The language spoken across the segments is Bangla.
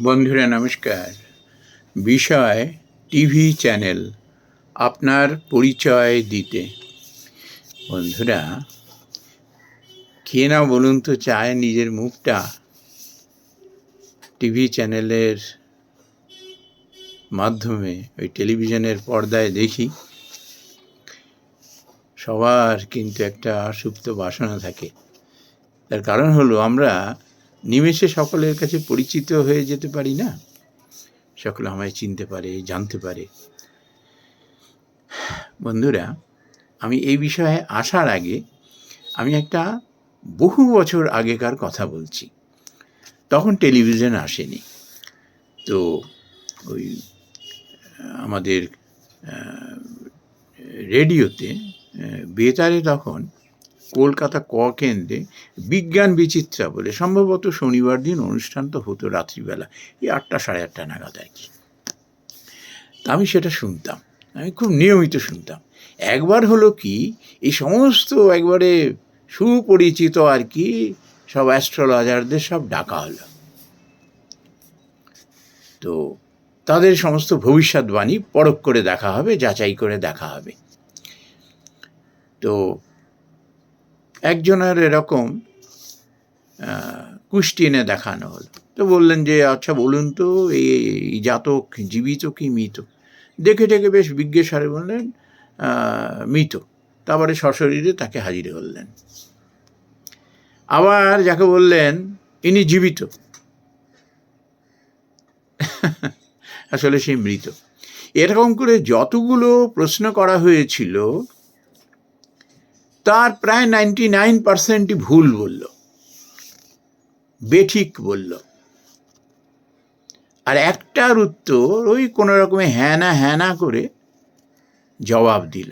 বন্ধুরা, নমস্কার। বিষয় টিভি চ্যানেল, আপনার পরিচয় দিতে। বন্ধুরা কে না বলুন তো, চায় নিজের মুখটা। টিভি চ্যানেলের মাধ্যমে, ওই টেলিভিশনের পর্দায় দেখি। সবার কিন্তু একটা সুপ্ত বাসনা থাকে। তার কারণ হলো, আমরা নিমেষে সকলের কাছে পরিচিত হয়ে যেতে পারি না? সকলে আমায় চিনতে পারে, জানতে পারে। বন্ধুরা, আমি এই বিষয়ে আসার আগে আমি একটা বহু বছর আগেকার কথা বলছি। তখন টেলিভিশন আসেনি। তো ওই, আমাদের রেডিওতে বেতারে তখন কলকাতা ক কেন্দ্রে বিজ্ঞান বিচিত্রা বলে সম্ভবত শনিবার দিন অনুষ্ঠান তো হতো রাত্রিবেলা, এই আটটা সাড়ে আটটা নাগাদ আর কি। আমি সেটা শুনতাম, আমি খুব নিয়মিত শুনতাম। একবার হলো কি, এই সমস্ত একবারে সুপরিচিত আর কি সব অ্যাস্ট্রোলজারদের সব ডাকা হলো। তো তাদের সমস্ত ভবিষ্যৎবাণী পরখ করে দেখা হবে, যাচাই করে দেখা হবে। তো একজনের এরকম আহ, কুষ্টি এনে দেখানো হলো। তো বললেন যে আচ্ছা বলুন তো এই জাতক জীবিত কি মৃত? দেখে টেকে বেশ বিজ্ঞেসারে বললেন মৃত। তারপরে সশরীরে তাকে হাজির করলেন। আবার যাকে বললেন ইনি জীবিত। আসলে সে মৃত। এরকম করে যতগুলো প্রশ্ন করা হয়েছিল তার প্রায় নাইনটি নাইন পার্সেন্টই ভুল বলল। বেঠিক বলল। আর একটার উত্তর ওই কোনো রকমে হ্যাঁ না হ্যাঁ করে জবাব দিল।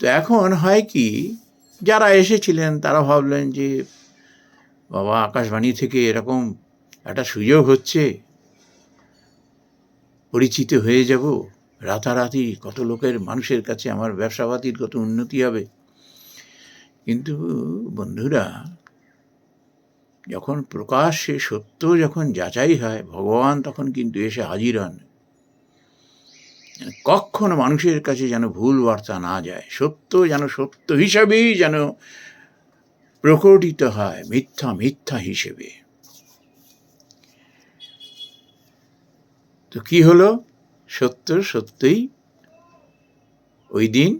তো এখন হয় কি, যারা এসেছিলেন তারা ভাবলেন যে, বাবা, আকাশবাণী থেকে এরকম একটা সুযোগ হচ্ছে, পরিচিত হয়ে যাব। রাতারাতি কত লোকের মানুষের কাছে আমার ব্যবসাপাতির কত উন্নতি হবে। কিন্তু বন্ধুরা, যখন প্রকাশ্যে সত্য যখন যাচাই হয়, ভগবান তখন কিন্তু এসে হাজির হন। কখনো মানুষের কাছে যেন ভুল বার্তা না যায়, সত্য যেন সত্য হিসাবেই যেন প্রকটিত হয়, মিথ্যা মিথ্যা হিসেবে। তো কি হলো? সত্য সত্যই ওই দিন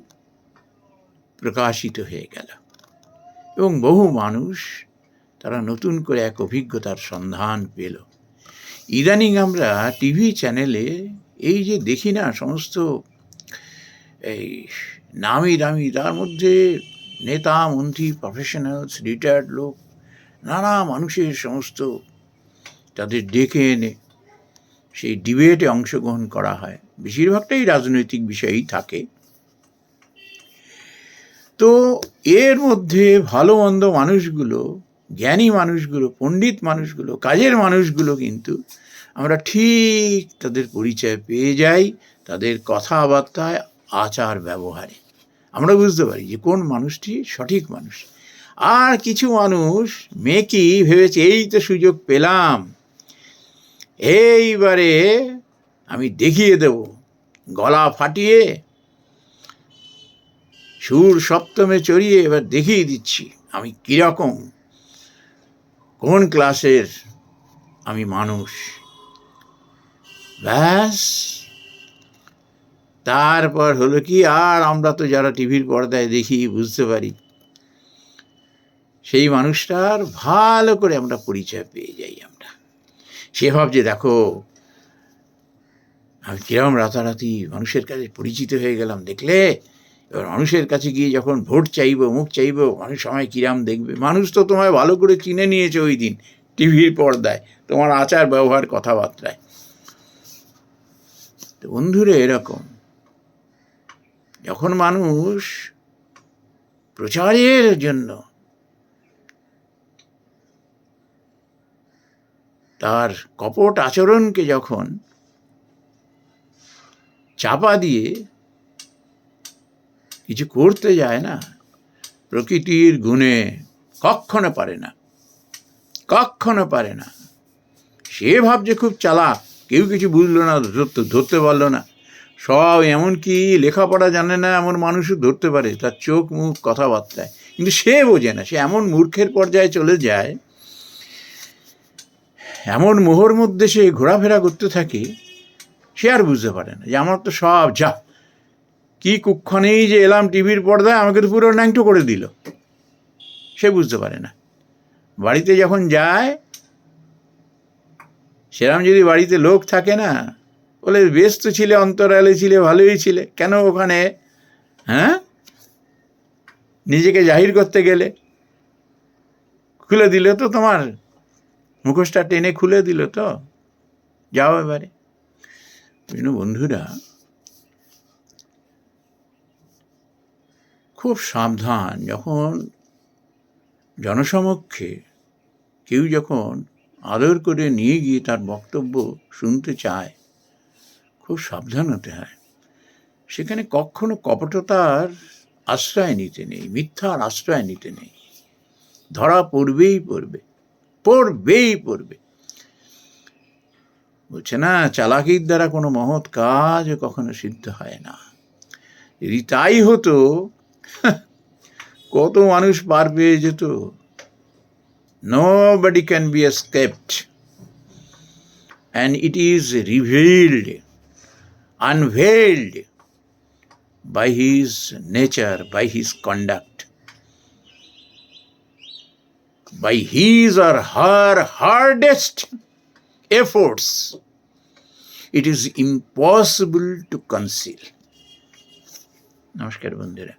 প্রকাশিত হয়ে গেল। এবং বহু মানুষ তারা নতুন করে এক অভিজ্ঞতার সন্ধান পেল। ইদানিং আমরা টিভি চ্যানেলে এই যে দেখি না সমস্ত এই নামি দামি, তার মধ্যে নেতা, মন্ত্রী প্রফেশনালস রিটায়ার্ড লোক, নানা মানুষের সমস্ত তাদের ডেকে এনে সেই ডিবেটে অংশগ্রহণ করা হয়। বেশিরভাগটাই রাজনৈতিক বিষয়েই থাকে। তো এর মধ্যে ভালো মন্দ মানুষগুলো, জ্ঞানী মানুষগুলো, পণ্ডিত মানুষগুলো, কাজের মানুষগুলো কিন্তু আমরা ঠিক তাদের পরিচয় পেয়ে যাই, তাদের কথাবার্তায়, আচার ব্যবহারে। আমরা বুঝতে পারি যে কোন মানুষটি সঠিক মানুষ। আর কিছু মানুষ মেকি ভেবেছে, এই তো সুযোগ পেলাম। এইবারে আমি দেখিয়ে দেব। গলা ফাটিয়ে সুর সপ্তমে চড়িয়ে এবার দেখিয়ে দিচ্ছি আমি কীরকম। কোন ক্লাসের? আমি মানুষ। ব্যাস। তারপর হলো কি, আর আমরা তো যারা টিভির পর্দায় দেখি বুঝতে পারি। সেই মানুষটার ভালো করে আমরা পরিচয় পেয়ে যাই। সে ভাবছে, দেখো, আমি কিরম রাতারাতি মানুষের কাছে পরিচিত হয়ে গেলাম, দেখলে? এবার মানুষের কাছে গিয়ে যখন ভোট চাইব, মুখ চাইব, মানুষ সময় কিরাম দেখবে? মানুষ তো তোমায় ভালো করে চিনে নিয়েছে ওই দিন, টিভির পর্দায়, তোমার আচার ব্যবহার কথাবার্তায়। তো বন্ধুরে, এরকম। যখন মানুষ প্রচারের জন্য তার কপট আচরণকে যখন চাপা দিয়ে কিছু করতে যায় না, প্রকৃতির গুণে কখনো পারে না, কখনো পারে না। সে ভাবছে খুব চালাক, কেউ কিছু বুঝলো না, ধরতে ধরতে পারল না। সব এমনকি লেখাপড়া জানে না, এমন মানুষও ধরতে পারে, তার চোখ মুখ কথাবার্তায়। কিন্তু সে বোঝে না, সে এমন মূর্খের পর্যায়ে চলে যায় এমন মোহর মধ্যে সে ঘোরাফেরা করতে থাকে, সে আর বুঝতে পারে না যে আমার তো সব যা। কি কুক্ষণেই যে এলাম টিভির পর্দায় আমাকে তো পুরো ন্যাংটো করে দিল। সে বুঝতে পারে না। বাড়িতে যখন যায় সেরকম যদি বাড়িতে লোক থাকে না, বলে বেশ তো ছিলে, অন্তরালে ছিলে, ভালোই ছিলে, কেন ওখানে হ্যাঁ? নিজেকে জাহির করতে গেলে, খুলে দিল তো তোমার মুখোশটা টেনে খুলে দিল তো। যাও এবারে। বন্ধুরা? খুব সাবধান, যখন জনসমক্ষে কেউ যখন আদর করে নিয়ে গিয়ে তার বক্তব্য শুনতে চায়, খুব সাবধান হতে হয়। সেখানে কখনো কপটতার আশ্রয় নিতে নেই, মিথ্যার আশ্রয় নিতে নেই। ধরা পড়বেই পড়বে। পড়বেই পড়বে। বলছে, না, চালাকির দ্বারা কোনো মহৎ কাজ কখনো সিদ্ধ হয় না। যদি তাই হতো, কত মানুষ পার পেয়ে যেত। No body can be escaped and it is revealed, unveiled by his nature, by his conduct. by his or her hardest efforts it is impossible to conceal নমস্কার বন্ধুরা